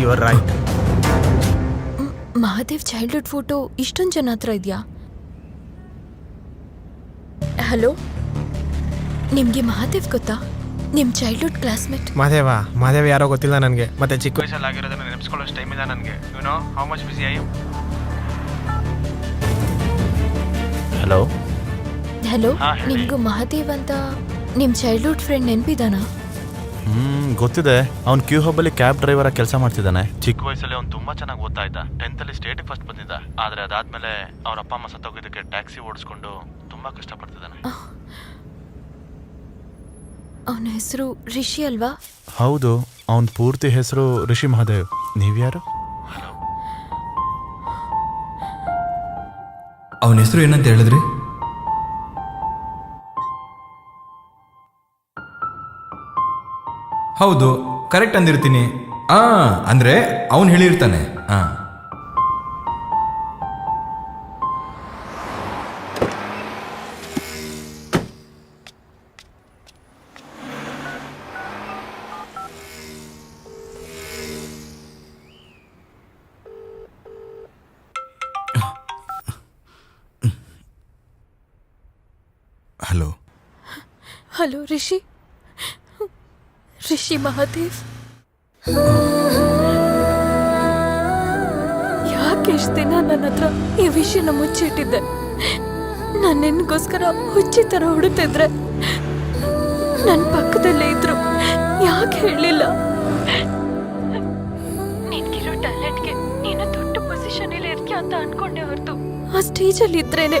You are right Mahadev childhood photo ಇಷ್ಟೊಂದು ಜನ ಹತ್ರ ಇದೆಯಾ ಹಲೋ ನಿಮಗೆ ಮಹಾದೇವ್ ಗೊತ್ತಾ ನಿಮ್ಮ ಚೈಲ್ಡ್ಹುಡ್ ಕ್ಲಾಸ್ಮೇಟ್ ಮಾದೇವ ಮಾದೇವ ಯಾರೋ ಗೊತ್ತಿಲ್ಲ ನನಗೆ ಮತ್ತೆ ಚಿಕ್ಕ ವಯಸ್ಸಲ್ಲಿ ಆಗಿರೋದನ್ನ ನೆನಪಿಸ್ಕೊಳ್ಳೋಷ್ಟು ಟೈಮ್ ಇಲ್ಲ ನನಗೆ you know how much busy I hello hello ಹಾ, ಹೇಳಿ. ನಿಮ್ಗೂ ಮಹಾದೇವ್ ಅಂತ ನಿಮ್ಮ ಚೈಲ್ಡ್ಹುಡ್ ಫ್ರೆಂಡ್ ನೆನಪಿದಾನಾ? ಗೊತ್ತಿದೆ ಅವ್ನು ಕ್ಯೂ ಹಬ್ಬಲ್ಲಿ ಕ್ಯಾಬ್ ಡ್ರೈವರ್ ಕೆಲಸ ಮಾಡ್ತಿದ್ದಾನೆ. ಚಿಕ್ಕ ವಯಸ್ಸಲ್ಲಿ ಅವ್ನು ತುಂಬಾ ಚೆನ್ನಾಗಿ ಓದ್ತಾ ಇದ್ದ. ಟೆಂತ್ ಅಲ್ಲಿ ಸ್ಟೇಟ್ ಫಸ್ಟ್ ಬಂದಿದ್ದ. ಆದ್ರೆ ಅದಾದ್ಮೇಲೆ ಅವ್ರ ಅಪ್ಪ ಅಮ್ಮ ಸತ್ತೋಗಿದ್ದಕ್ಕೆ ಟ್ಯಾಕ್ಸಿ ಓಡಿಸ್ಕೊಂಡು ತುಂಬಾ ಕಷ್ಟಪಡ್ತಿದ್ದಾನೆ. ಅವನ ಹೆಸರು ರಿಷಿ ಅಲ್ವಾ? ಹೌದು ಅವನ್ ಪೂರ್ತಿ ಹೆಸರು ಋಷಿ ಮಹಾದೇವ್. ನೀವ್ಯಾರು? ಅವನ ಹೆಸರು ಏನಂತ ಹೇಳಿದ್ರಿ? ಹೌದು ಕರೆಕ್ಟ್ ಅಂದಿರ್ತೀನಿ. ಆ ಅಂದ್ರೆ ಅವನು ಹೇಳಿರ್ತಾನೆ. ಹಾ ಹಲೋ. ಹಲೋ ರಿಷಿ. ರಿಷಿ ಮಹಾದೇವ್ ಯಾಕೆ ಇಷ್ಟು ದಿನ ನನ್ನ ಹತ್ರ ಈ ವಿಷಯನ ಮುಚ್ಚಿಟ್ಟಿದ್ದೆ? ನಾನು ನಿನ್ಗೋಸ್ಕರ ಹುಚ್ಚಿ ಥರ ಹುಡುತಿದ್ರೆ ನನ್ನ ಪಕ್ಕದಲ್ಲೇ ಇದ್ರು. ಯಾಕೆ ಹೇಳಲಿಲ್ಲ? ನಿನ್ಗಿರೋ ಟ್ಯಾಲೆಂಟ್ಗೆ ನೀನು ದೊಡ್ಡ ಪೊಸಿಷನಲ್ಲಿ ಇರ್ತೀಯ ಅಂತ ಅನ್ಕೊಂಡೆ ಹೊರತು. ಆ ಸ್ಟೇಜಲ್ಲಿ ಇದ್ರೇನೆ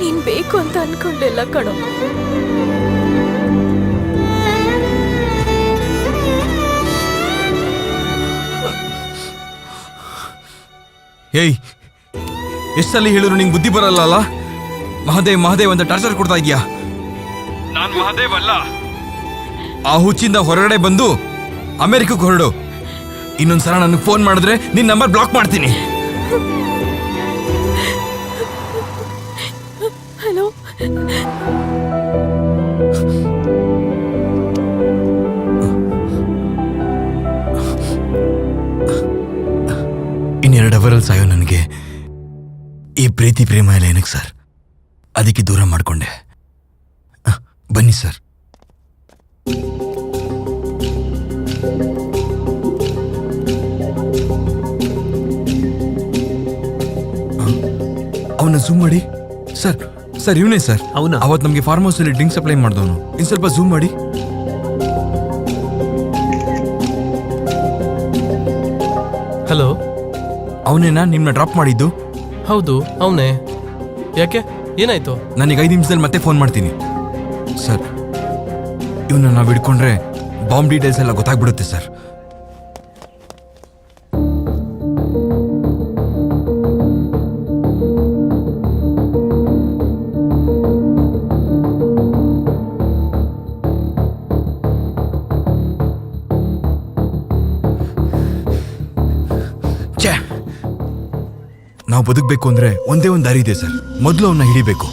ನೀನ್ ಬೇಕು ಅಂತ ಅನ್ಕೊಂಡಿಲ್ಲ ಕಣೋ. ಏಯ್ ಎಷ್ಟಲ್ಲಿ ಸಲ ಹೇಳಿದ್ರು ನಿಂಗೆ ಬುದ್ಧಿ ಬರಲ್ಲ ಅಲ್ಲ ಮಹದೇವ್ ಮಹಾದೇವ್ ಅಂತ ಟಾರ್ಚರ್ ಕೊಡ್ತಾ ಇದೀಯಾ ನಾನು ಮಹದೇವ್ ಅಲ್ಲ. ಆ ಹುಚ್ಚಿಂದ ಹೊರಗಡೆ ಬಂದು ಅಮೆರಿಕಕ್ಕೆ ಹೊರಡು. ಇನ್ನೊಂದ್ಸಲ ನನಗೆ ಫೋನ್ ಮಾಡಿದ್ರೆ ನಿನ್ನ ನಂಬರ್ ಬ್ಲಾಕ್ ಮಾಡ್ತೀನಿ. ಹಲೋ ಇನ್ನೆರಡು ಅವರಲ್ಲಿ ಸಾಯೋ ನನಗೆ. ಈ ಪ್ರೀತಿ ಪ್ರೇಮ ಎಲ್ಲ ಏನಕ್ಕೆ ಸರ್ ಅದಕ್ಕೆ ದೂರ ಮಾಡಿಕೊಂಡೆ. ಬನ್ನಿ ಸರ್ ಅವನ ಝೂಮ್ ಮಾಡಿ. ಸರ್ ಸರ್ ಇವನೇ ಸರ್ ಅವನು? ಅವತ್ತು ನಮಗೆ ಫಾರ್ಮ್ ಹೌಸಲ್ಲಿ ಡ್ರಿಂಕ್ ಸಪ್ಲೈ ಮಾಡಿದವನು. ಇನ್ನು ಸ್ವಲ್ಪ ಝೂಮ್ ಮಾಡಿ. ಹಲೋ ಅವನೇನಾ ನಿಮ್ಮನ್ನ ಡ್ರಾಪ್ ಮಾಡಿದ್ದು? ಹೌದು ಅವನೇ. ಯಾಕೆ? ಏನಾಯ್ತು? ನನಗೆ ಐದು ನಿಮಿಷದಲ್ಲಿ ಮತ್ತೆ ಫೋನ್ ಮಾಡ್ತೀನಿ. ಸರ್ ಇವನ್ನ ನಾವು ಹಿಡ್ಕೊಂಡ್ರೆ ಬಾಂಬ್ ಡೀಟೇಲ್ಸ್ ಎಲ್ಲ ಗೊತ್ತಾಗ್ಬಿಡುತ್ತೆ ಸರ್. ನಾವು ಬದುಕಬೇಕು ಅಂದ್ರೆ ಒಂದೇ ಒಂದು ದಾರಿ ಇದೆ ಸರ್. ಮೊದಲು ಅವನ್ನ ಹಿಡಿಬೇಕು.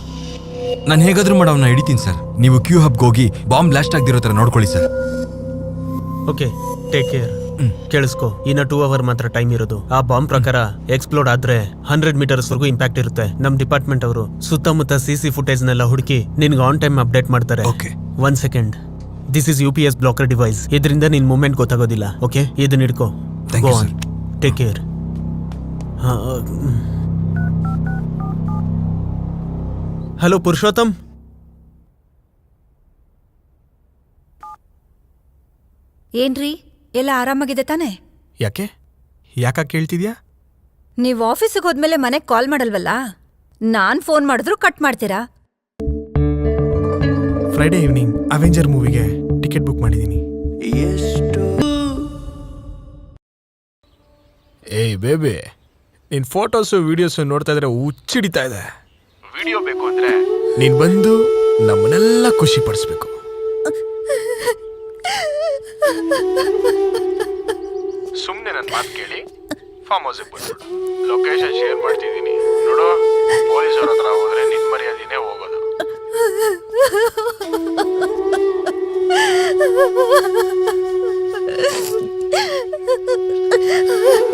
ನಾನು ಹೇಗಾದ್ರೂ ಮಾಡಿ ಅವನ್ನ ಹಿಡಿತೀನಿ ಸರ್. ನೀವು ಕ್ಯೂ ಹಬ್ಗೆ ಹೋಗಿ ಬಾಂಬ್ ಬ್ಲಾಸ್ಟ್ ಆಗದಿರೋ ಥರ ನೋಡ್ಕೊಳ್ಳಿ ಸರ್. ಓಕೆ ಟೇಕ್ ಕೇರ್ ಕೇಳಿಸ್ಕೊ ಇನ್ನ ಟೂ ಅವರ್ ಮಾತ್ರ ಟೈಮ್ ಇರೋದು. ಆ ಬಾಂಬ್ ಪ್ರಕಾರ ಎಕ್ಸ್ಪ್ಲೋಡ್ ಆದ್ರೆ ಹಂಡ್ರೆಡ್ ಮೀಟರ್ಸ್ ವರೆಗೂ ಇಂಪ್ಯಾಕ್ಟ್ ಇರುತ್ತೆ. ನಮ್ ಡಿಪಾರ್ಟ್ಮೆಂಟ್ ಅವರು ಸುತ್ತಮುತ್ತ ಸಿ ಸಿ ಫುಟೇಜ್ ನೆಲ್ಲ ಹುಡುಕಿ ನಿನ್ಗೆ ಆನ್ ಟೈಮ್ ಅಪ್ಡೇಟ್ ಮಾಡ್ತಾರೆ. Okay. One second this is U P S blocker device ಇದರಿಂದ ನಿನ್ ಮೂಮೆಂಟ್ ಗೊತ್ತಾಗೋದಿಲ್ಲ. ಓಕೆ ಇದನ್ನ ಹಿಡ್ಕೋ. Sir. Take care hello Purushottam? ಏನ್ರಿ? ಎಲ್ಲ ಆರಾಮಾಗಿದೆ ತಾನೆ? ಯಾಕೆ? ಯಾಕ ಕೇಳ್ತಿದ್ಯಾ? ನೀವು ಆಫೀಸಿಗೆ ಹೋದ್ಮೇಲೆ ಮನೆಗೆ ಕಾಲ್ ಮಾಡಲ್ವಲ್ಲ? ನಾನು ಫೋನ್ ಮಾಡಿದ್ರು ಕಟ್ ಮಾಡ್ತೀರಾ? ಫ್ರೈಡೇ ಈವ್ನಿಂಗ್ ಅವೆಂಜರ್ ಮೂವಿಗೆ ಟಿಕೆಟ್ ಬುಕ್ ಮಾಡಿದ್ದೀನಿ ಏಯ್ ಬೇಬಿ. ನಿನ್ ಫೋಟೋಸು ವಿಡಿಯೋಸು ನೋಡ್ತಾ ಇದ್ರೆ ಹುಚ್ಚಿಡಿತಾ ಇದೆ. ವಿಡಿಯೋ ಬೇಕು ಅಂದ್ರೆ? ನೀನ್ ಬಂದು ನಮ್ಮನ್ನೆಲ್ಲ ಖುಷಿ ಪಡಿಸ್ಬೇಕು ಸುಮ್ಮನೆ ನನ್ನ ಮಾತು ಕೇಳಿ. ಫಾರ್ಮ್ ಹೌಸಿಗೆ ಬಂದ್ಬಿಡು ಲೊಕೇಶನ್ ಶೇರ್ ಮಾಡ್ತಿದ್ದೀನಿ. ನೋಡು ಪೊಲೀಸರ ಹತ್ರ ಹೋದ್ರೆ ನಿನ್ ಮರ್ಯಾದಿನೇ ಹೋಗೋದು.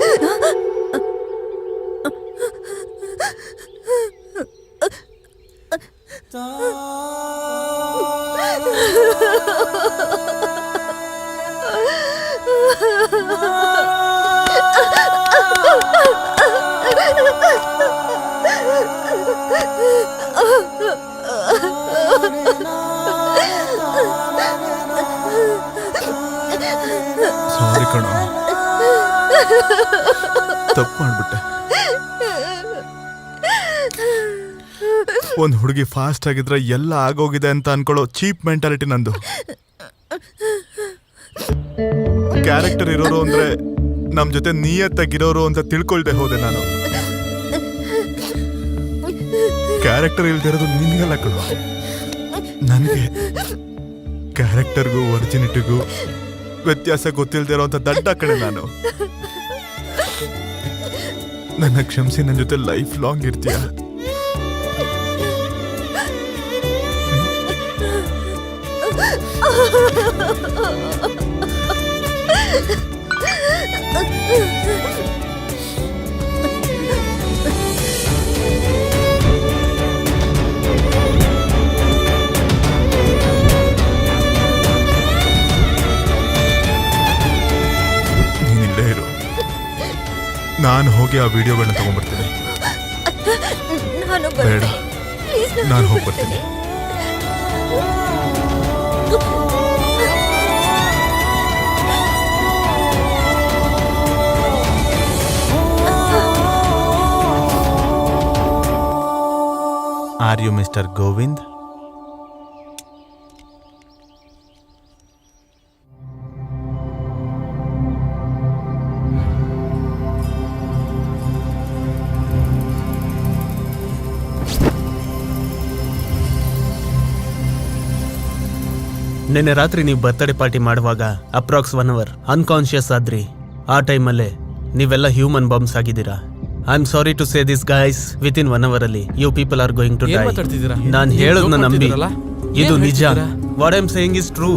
ತಪ್ಪು ಮಾಡ್ಬಿಟ್ಟೆ. ಒಂದು ಹುಡುಗಿ ಫಾಸ್ಟ್ ಆಗಿದ್ರೆ ಎಲ್ಲ ಆಗೋಗಿದೆ ಅಂತ ಅನ್ಕೊಳ್ಳೋ ಚೀಪ್ ಮೆಂಟಾಲಿಟಿ ನಂದು. ಕ್ಯಾರೆಕ್ಟರ್ ಇರೋರು ಅಂದ್ರೆ ನಮ್ ಜೊತೆ ನಿಯತ್ತಾಗಿರೋರು ಅಂತ ತಿಳ್ಕೊಳ್ದೆ ಹೋದೆ ನಾನು. ಕ್ಯಾರೆಕ್ಟರ್ ಇಲ್ದಿರೋದು ನಿನ್ಗೆಲ್ಲ ಕಣ. ನನಗೆ ಕ್ಯಾರೆಕ್ಟರ್ಗೂ ಒರಿಜಿನಿಟಿಗೂ ವ್ಯತ್ಯಾಸ ಗೊತ್ತಿಲ್ಲದೆ ಇರೋಂಥ ದಡ್ಡ ಕಡೆ ನಾನು. ನನ್ನ ಕ್ಷಮಿಸಿ ನನ್ನ ಜೊತೆ ಲೈಫ್ ಲಾಂಗ್ ಇರ್ತೀಯ? ನಾನು ಹೋಗಿ ಆ ವಿಡಿಯೋಗಳನ್ನ ತಗೊಂಡ್ಬರ್ತೀನಿ. ನಾನು ಬೇಡ. ಬರ್ತೀನಿ ಪ್ಲೀಸ್ ನಾನು ಹೋಗ್ಬರ್ತೀನಿ. ಆರ್ ಯು ಮಿಸ್ಟರ್ ಗೋವಿಂದ್ ನಿನ್ನೆ ರಾತ್ರಿ ನೀವು ಬರ್ತ್ಡೇ ಪಾರ್ಟಿ ಮಾಡುವಾಗ ಅಪ್ರಾಕ್ಸ್ ಒನ್ ಅವರ್ ಅನ್ಕಾನ್ಶಿಯಸ್ ಆದ್ರಿ. ಆ ಟೈಮಲ್ಲೇ ನೀವೆಲ್ಲ ಹ್ಯೂಮನ್ ಬಾಂಬ್ಸ್ ಆಗಿದ್ದೀರಾ? I am sorry to say this guys within one hour ಅಲ್ಲಿ you people are going to ಏನ್ ಡೈ ಮಾತಾಡ್ತಿದ್ದೀರಾ? ನಾನು ಹೇಳೋದನ್ನ ನಂಬಿ? ಇದು ಏನ್ ನಿಜ. ಹೇಳ್ತಿದ್ದೀರಾ? What I'm saying is true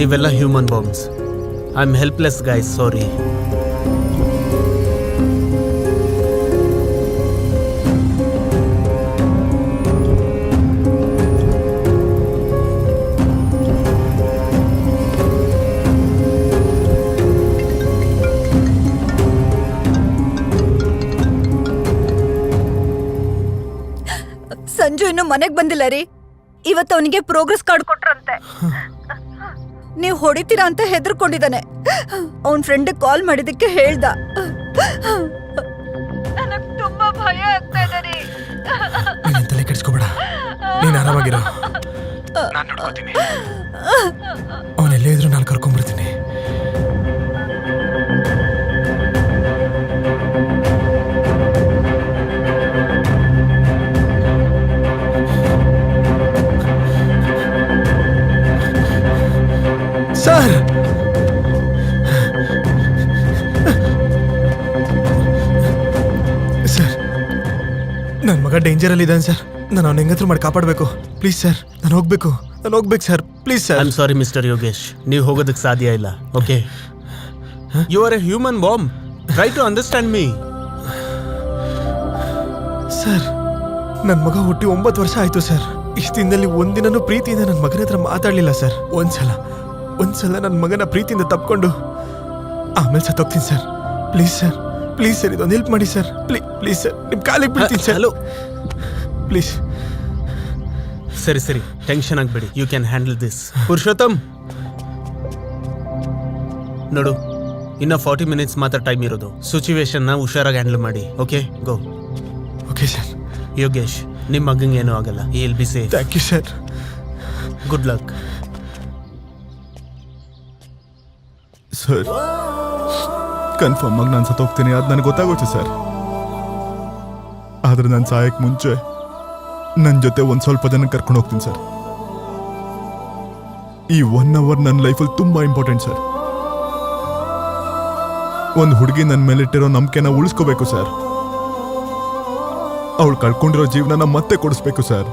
ನೀವೆಲ್ಲ human bombs I am helpless guys sorry Sanju ಇನ್ನು ಮನೆಗ್ ಬಂದಿಲ್ಲ ರೀ. ಇವತ್ತು ಅವನಿಗೆ ಪ್ರೋಗ್ರೆಸ್ ಕಾರ್ಡ್ ಕೊಟ್ರಂತೆ. ನೀವು ಹೊಡಿತೀರಾ ಅಂತ ಹೆದರ್ಕೊಂಡಿದ್ದಾನೆ. ಅವನ್ ಫ್ರೆಂಡ್ ಕಾಲ್ ಮಾಡಿದಕ್ಕೆ ಹೇಳ್ದ. ಭಯ ಅವನೆಲ್ಲೇ ಇದ್ರು ನಾನು ಕರ್ಕೊಂಡ್ಬರ್ತೀನಿ ಸರ್. ಸರ್ ನನ್ನ ಮಗ ಡೇಂಜರ್ ಅಲ್ಲಿ ಇದ್ದಾನೆ ಸರ್. ನಾನು ಅವ್ನ ಹೆಂಗತ್ರ ಮಾಡಿ ಕಾಪಾಡಬೇಕು. ಪ್ಲೀಸ್ ಸರ್ ನಾನು ಹೋಗ್ಬೇಕು. ನಾನು ಹೋಗ್ಬೇಕು sir. Please I sir. Am sorry mister Yogesh. ನೀವು ಹೋಗೋದಕ್ಕೆ ಸಾಧ್ಯ ಇಲ್ಲ. Okay you are a human bomb try to understand me sir ನನ್ನ ಮಗ ಹುಟ್ಟಿ ಒಂಬತ್ತು ವರ್ಷ ಆಯ್ತು ಸರ್. ಇಷ್ಟು ದಿನದಲ್ಲಿ ಒಂದಿನನೂ ಪ್ರೀತಿಯಿಂದ ನನ್ನ ಮಗನ ಹತ್ರ ಮಾತಾಡಲಿಲ್ಲ ಸರ್. ಒಂದ್ಸಲ. ಒಂದ್ಸಲ ನನ್ನ ಮಗನ ಪ್ರೀತಿಯಿಂದ ತಪ್ಕೊಂಡು ಆಮೇಲೆ ಸತ್ತೋಗ್ತೀನಿ sir. Please sir please sir ಇದೊಂದು ಹೆಲ್ಪ್ ಮಾಡಿ ಸರ್. ಪ್ಲೀಸ್ ಪ್ಲೀಸ್ ಸರ್ ನಿಮ್ಮ ಕಾಲಿಗೆ ಬೀಳ್ತೀನಿ ಸರ್. ಹಲೋ. ಪ್ಲೀಸ್. ಸರಿ ಸರಿ. ಟೆನ್ಷನ್ ಆಗಬೇಡಿ. You can handle this Purushottam. ನೋಡು ಇನ್ನ ಫಾರ್ಟಿ ಮಿನಿಟ್ಸ್ ಮಾತ್ರ ಟೈಮ್ ಇರೋದು. ಸಿಚುವೇಶನ್ನ ಹುಷಾರಾಗಿ ಹ್ಯಾಂಡಲ್ ಮಾಡಿ okay? Go. Okay sir. Yogesh ನಿಮ್ಮ ಮಗಂಗೆ ಏನೂ ಆಗಲ್ಲ. ಈ L B safe thank you sir. Good luck sir. Confirm ಆಗಿ ನಾನು ಸತ್ತೋಗ್ತೀನಿ. ಅದು ನನಗೆ ಗೊತ್ತಾಗೋಯ್ತು ಸರ್. ಆದ್ರೆ ನಾನು ಸಾಯಕ್ಕೆ ಮುಂಚೆ ನನ್ನ ಜೊತೆ ಒಂದು ಸ್ವಲ್ಪ ಜನ ಕರ್ಕೊಂಡು ಹೋಗ್ತೀನಿ ಸರ್. ಈ ಒನ್ ಅವರ್ ನನ್ನ ಲೈಫಲ್ಲಿ ತುಂಬ ಇಂಪಾರ್ಟೆಂಟ್ ಸರ್. ಒಂದು ಹುಡುಗಿ ನನ್ನ ಮೇಲಿಟ್ಟಿರೋ ನಂಬಿಕೆನ ಉಳಿಸ್ಕೋಬೇಕು ಸರ್. ಅವಳು ಕಳ್ಕೊಂಡಿರೋ ಜೀವನನ ಮತ್ತೆ ಕೊಡಿಸ್ಬೇಕು ಸರ್.